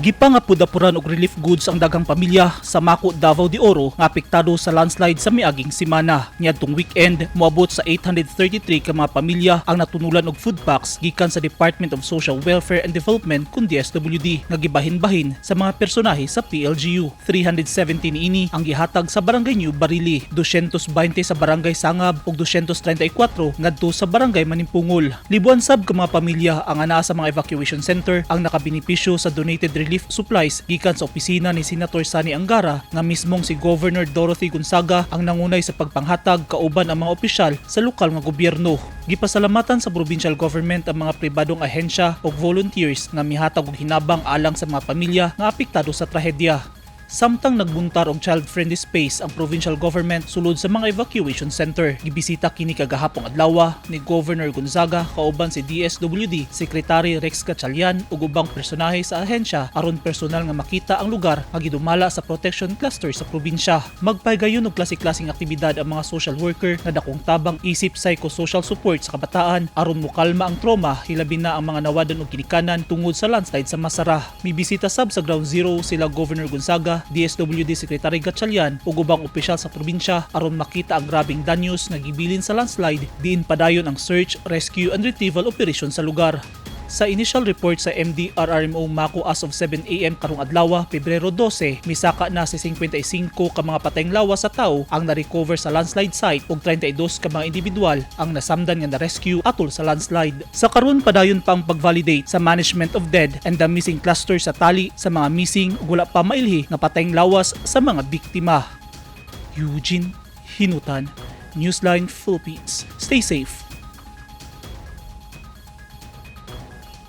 Gipangapudapuran og relief goods ang daghang pamilya sa Mako, Davao de Oro nga apektado sa landslide sa miaging semana. Niadtong weekend, moabot sa 833 ka mga pamilya ang natunulan og food packs gikan sa Department of Social Welfare and Development kun DSWD nga gibahin-bahin sa mga personahe sa PLGU. 317 ini ang gihatag sa Barangay New Barili, 220 sa Barangay Sangab ug 234 ngadto sa Barangay Manimpungol. Libuan sab ka mga pamilya ang anaa sa mga evacuation center ang nakabenepisyo sa donated relief supplies gikan sa opisina ni Senator Sani Angara nga mismong si Governor Dorothy Gonzaga ang nangunay sa pagpanghatag kauban ang mga opisyal sa lokal nga gobyerno. Gipasalamatan sa provincial government ang mga pribadong ahensya o volunteers nga mihatag og hinabang alang sa mga pamilya nga apektado sa trahedya. Samtang nagbuntar og child-friendly space ang provincial government sulod sa mga evacuation center. Gibisita kini kagahapong adlaw ni Governor Gonzaga kauban si DSWD Secretary Rex Gatchalian ug ubang personahe sa ahensya aron personal nga makita ang lugar nga gidumala sa protection cluster sa probinsya. Magpaygayon og klase-klaseng aktibidad ang mga social worker nga dakong tabang isip psychosocial support sa kabataan aron mokalma ang trauma hilabi na ang mga nawadon og kinikanan tungod sa landslide sa Masara. Mibisita sab sa ground zero sila Governor Gonzaga, DSWD Secretary Gatchalian ug ubang opisyal sa probinsya aron makita ang grabing danyos nga gibilin sa landslide diin padayon ang search, rescue and retrieval operation sa lugar. Sa initial report sa MDRRMO Mako as of 7 AM karong adlaw, Pebrero 12, misaka na si 55 ka mga patayng lawas sa tao ang na-recover sa landslide site ug 32 ka mga individual ang nasamdan nga na-rescue atol sa landslide. Sa karon padayon pa ang pag-validate sa management of dead and the missing cluster sa tali sa mga missing ug wala pa mailhi nga patayng lawas sa mga biktima. Eugene Hinutan, Newsline Philippines. Stay safe.